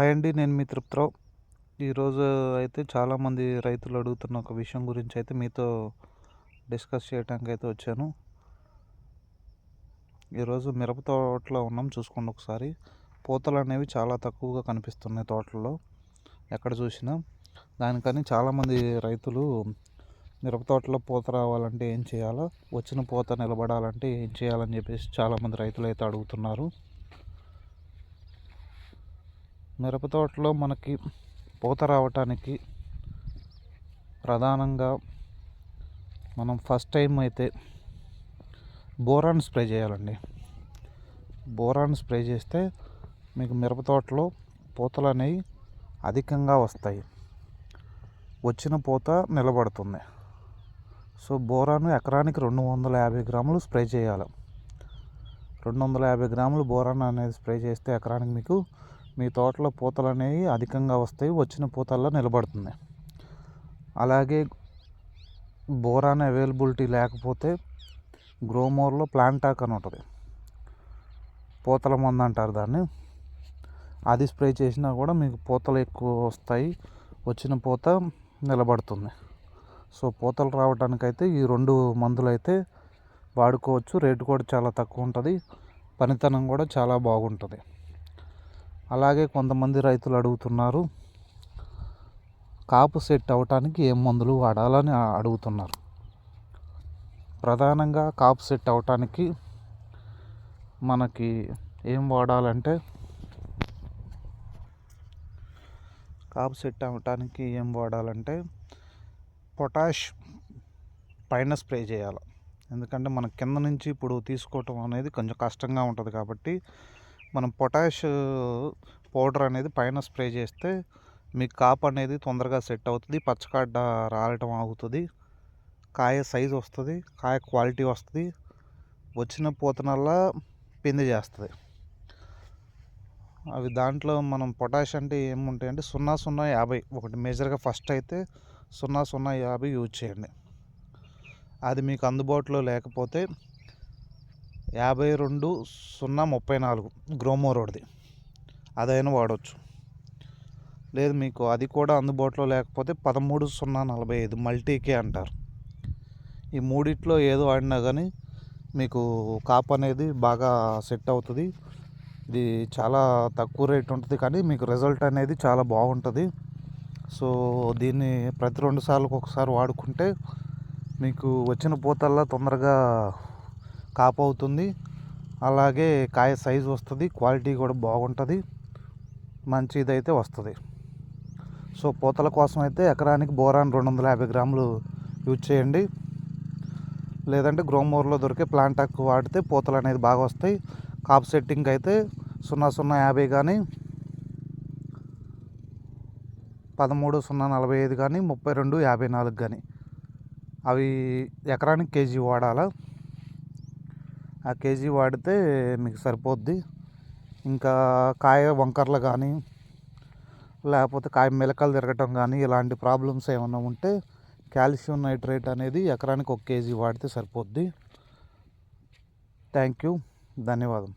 Hi అండి నేను మీ తృప్తిరావు. ఈరోజు అయితే చాలామంది రైతులు అడుగుతున్న ఒక విషయం గురించి అయితే మీతో డిస్కస్ చేయడానికి అయితే వచ్చాను. ఈరోజు మిరప తోటలో ఉన్నాం చూసుకోండి ఒకసారి. పూతలు అనేవి చాలా తక్కువగా కనిపిస్తున్నాయి తోటల్లో ఎక్కడ చూసినా. దానికని చాలామంది రైతులు మిరప తోటలో పూత రావాలంటే ఏం చేయాలో వచ్చిన పూత నిలబడాలంటే ఏం చేయాలని చెప్పేసి చాలామంది రైతులు అయితే అడుగుతున్నారు. మిరప తోటలో మనకి పూత రావటానికి ప్రధానంగా మనం ఫస్ట్ టైం అయితే బోరాన్ స్ప్రే చేయాలండి. బోరాన్ స్ప్రే చేస్తే మీకు మిరప తోటలో పూతలు అనేవి అధికంగా వస్తాయి. వచ్చిన పూత నిలబడుతుంది. సో బోరాను ఎకరానికి రెండు వందల యాభై గ్రాములు స్ప్రే చేయాలి. రెండు వందల యాభై గ్రాములు బోరాన్ అనేది స్ప్రే చేస్తే ఎకరానికి మీకు మీ తోటలో పూతలు అనేవి అధికంగా వస్తాయి వచ్చిన పూతల్లో నిలబడుతుంది. అలాగే బోరాన్ అవైలబిలిటీ లేకపోతే గ్రోమోర్లో ప్లాంటాక్ అని ఉంటుంది. పూతల మందు అంటారు దాన్ని. అది స్ప్రే చేసినా కూడా మీకు పూతలు ఎక్కువ వస్తాయి వచ్చిన పూత నిలబడుతుంది. సో పూతలు రావడానికైతే ఈ రెండు మందులు అయితే వాడుకోవచ్చు. రేటు కూడా చాలా తక్కువ ఉంటుంది. పనితనం కూడా చాలా బాగుంటుంది. అలాగే కొంతమంది రైతులు అడుగుతున్నారు కాపు సెట్ అవ్వటానికి ఏం మందులు వాడాలని అడుగుతున్నారు. ప్రధానంగా కాపు సెట్ అవ్వటానికి మనకి ఏం వాడాలంటే కాపు సెట్ అవ్వటానికి ఏం వాడాలంటే పొటాష్ పైన స్ప్రే చేయాలి. ఎందుకంటే మన కింద నుంచి ఇప్పుడు తీసుకోవటం అనేది కొంచెం కష్టంగా ఉంటుంది కాబట్టి మనం పొటాష్ పౌడర్ అనేది పైన స్ప్రే చేస్తే మీకు కాపు అనేది తొందరగా సెట్ అవుతుంది పచ్చకాడ రాలటం ఆగుతుంది కాయ సైజ్ వస్తుంది కాయ క్వాలిటీ వస్తుంది వచ్చిన పూతనల్లా పిండి చేస్తుంది. అవి దాంట్లో మనం పొటాష్ అంటే ఏముంటాయంటే సున్నా సున్నా యాభై ఒకటి మేజర్గా ఫస్ట్ అయితే సున్నా సున్నా యాభై యూజ్ చేయండి. అది మీకు అందుబాటులో లేకపోతే యాభై రెండు సున్నా ముప్పై నాలుగు గ్రోమో రోడ్ది. అదైనా వాడవచ్చు లేదు మీకు అది కూడా అందుబాటులో లేకపోతే పదమూడు సున్నా నలభై ఐదు మల్టీకే అంటారు. ఈ మూడిట్లో ఏదో ఆడినా కానీ మీకు కాప్ అనేది బాగా సెట్ అవుతుంది. ఇది చాలా తక్కువ రేట్ ఉంటుంది కానీ మీకు రిజల్ట్ అనేది చాలా బాగుంటుంది. సో దీన్ని ప్రతి రెండు సార్లకు ఒకసారి వాడుకుంటే మీకు వచ్చిన పూతల్లా తొందరగా కాపు అవుతుంది అలాగే కాయ సైజు వస్తుంది క్వాలిటీ కూడా బాగుంటుంది. మంచి ఇదైతే వస్తుంది. సో పూతల కోసం అయితే ఎకరానికి బోరాన్ రెండు వందల యాభై గ్రాములు యూజ్ చేయండి. లేదంటే గ్రోమోర్లో దొరికే ప్లాంటాక్ వాడితే పూతలు అనేది బాగా వస్తాయి. కాప్ సెట్టింగ్ అయితే సున్నా సున్నా యాభై కానీ పదమూడు సున్నా నలభై ఐదు కానీ ముప్పై రెండు యాభై నాలుగు కానీ అవి ఎకరానికి కేజీ వాడాలా? ఆ కేజీ వాడితే మీకు సరిపోద్ది. ఇంకా కాయ వంకర్లు కానీ లేకపోతే కాయ మెలకలు తిరగటం కానీ ఇలాంటి ప్రాబ్లమ్స్ ఏమైనా ఉంటే కాల్షియం నైట్రేట్ అనేది ఎకరానికి ఒక కేజీ వాడితే సరిపోద్ది. Thank you. ధన్యవాదం.